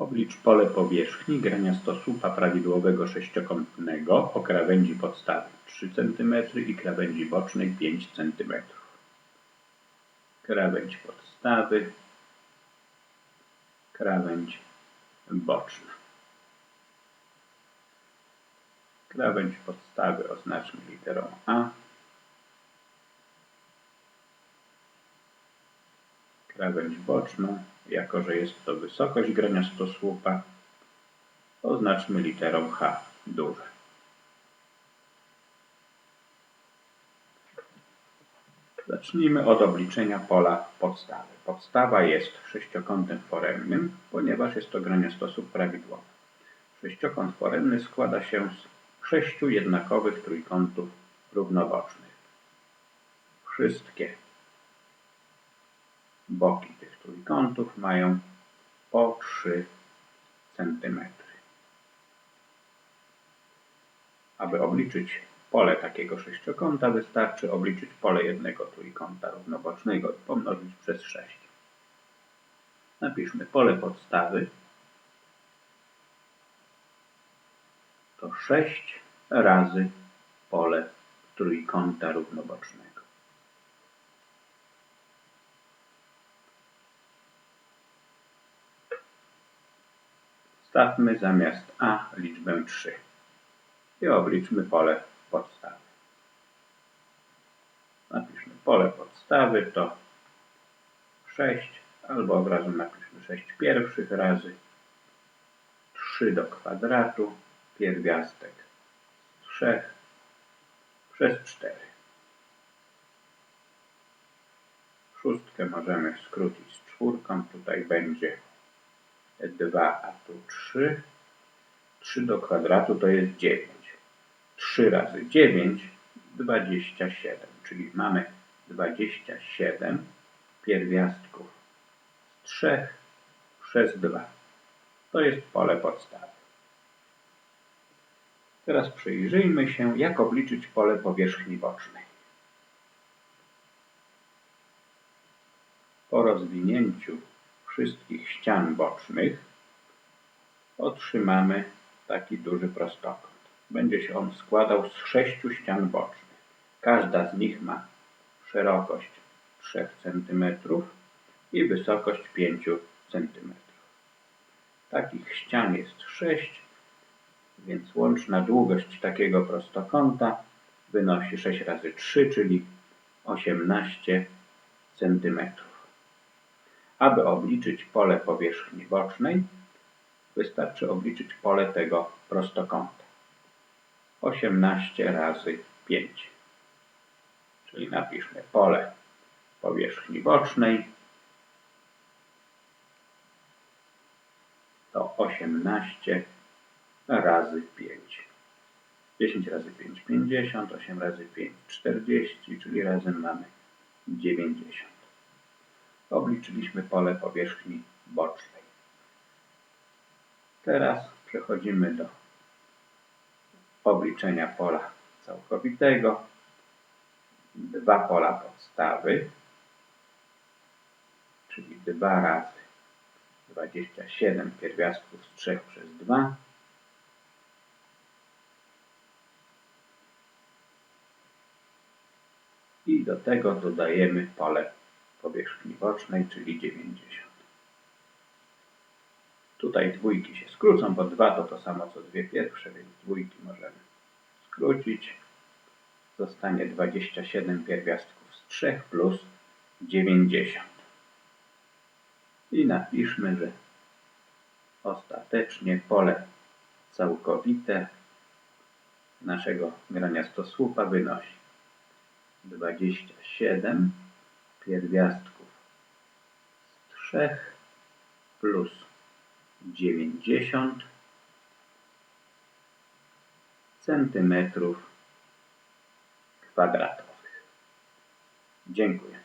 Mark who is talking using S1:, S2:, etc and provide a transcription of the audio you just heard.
S1: Oblicz pole powierzchni graniasto słupa prawidłowego sześciokątnego o krawędzi podstawy 3 cm i krawędzi bocznej 5 cm. Krawędź podstawy, krawędź boczna. Krawędź podstawy oznaczmy literą A. Krawędź boczną, jako że jest to wysokość graniastosłupa, oznaczmy literą H duże. Zacznijmy od obliczenia pola podstawy. Podstawa jest sześciokątem foremnym, ponieważ jest to graniastosłup prawidłowy. Sześciokąt foremny składa się z sześciu jednakowych trójkątów równobocznych. Wszystkie boki tych trójkątów mają po 3 cm. Aby obliczyć pole takiego sześciokąta, wystarczy obliczyć pole jednego trójkąta równobocznego i pomnożyć przez 6. Napiszmy pole podstawy to 6 razy pole trójkąta równobocznego. Stawmy zamiast A liczbę 3 i obliczmy pole podstawy. Napiszmy pole podstawy to 6 albo od razu napiszmy 6 pierwszych razy 3 do kwadratu pierwiastek z 3 przez 4. Szóstkę możemy skrócić z czwórką. Tutaj będzie 2, a tu 3. 3 do kwadratu to jest 9. 3 razy 9 27, czyli mamy 27 pierwiastków z 3 przez 2. To jest pole podstawy. Teraz przyjrzyjmy się, jak obliczyć pole powierzchni bocznej. Po rozwinięciu wszystkich ścian bocznych otrzymamy taki duży prostokąt. Będzie się on składał z sześciu ścian bocznych. Każda z nich ma szerokość 3 cm i wysokość 5 cm. Takich ścian jest 6 więc łączna długość takiego prostokąta wynosi 6 razy 3, czyli 18 cm. Aby obliczyć pole powierzchni bocznej, wystarczy obliczyć pole tego prostokąta. 18 razy 5. Czyli napiszmy pole powierzchni bocznej to 18 razy 5. 10 razy 5 50, 8 razy 5 40, czyli razem mamy 90. Obliczyliśmy pole powierzchni bocznej. Teraz przechodzimy do obliczenia pola całkowitego. Dwa pola podstawy, czyli 2 razy 27 pierwiastków z 3 przez 2 i do tego dodajemy pole powierzchni bocznej, czyli 90. Tutaj dwójki się skrócą, bo 2 to to samo co dwie pierwsze, więc dwójki możemy skrócić. Zostanie 27 pierwiastków z 3 plus 90. I napiszmy, że ostatecznie pole całkowite naszego graniastosłupa wynosi 27 pierwiastków z 3 plus 90 centymetrów kwadratowych. Dziękuję.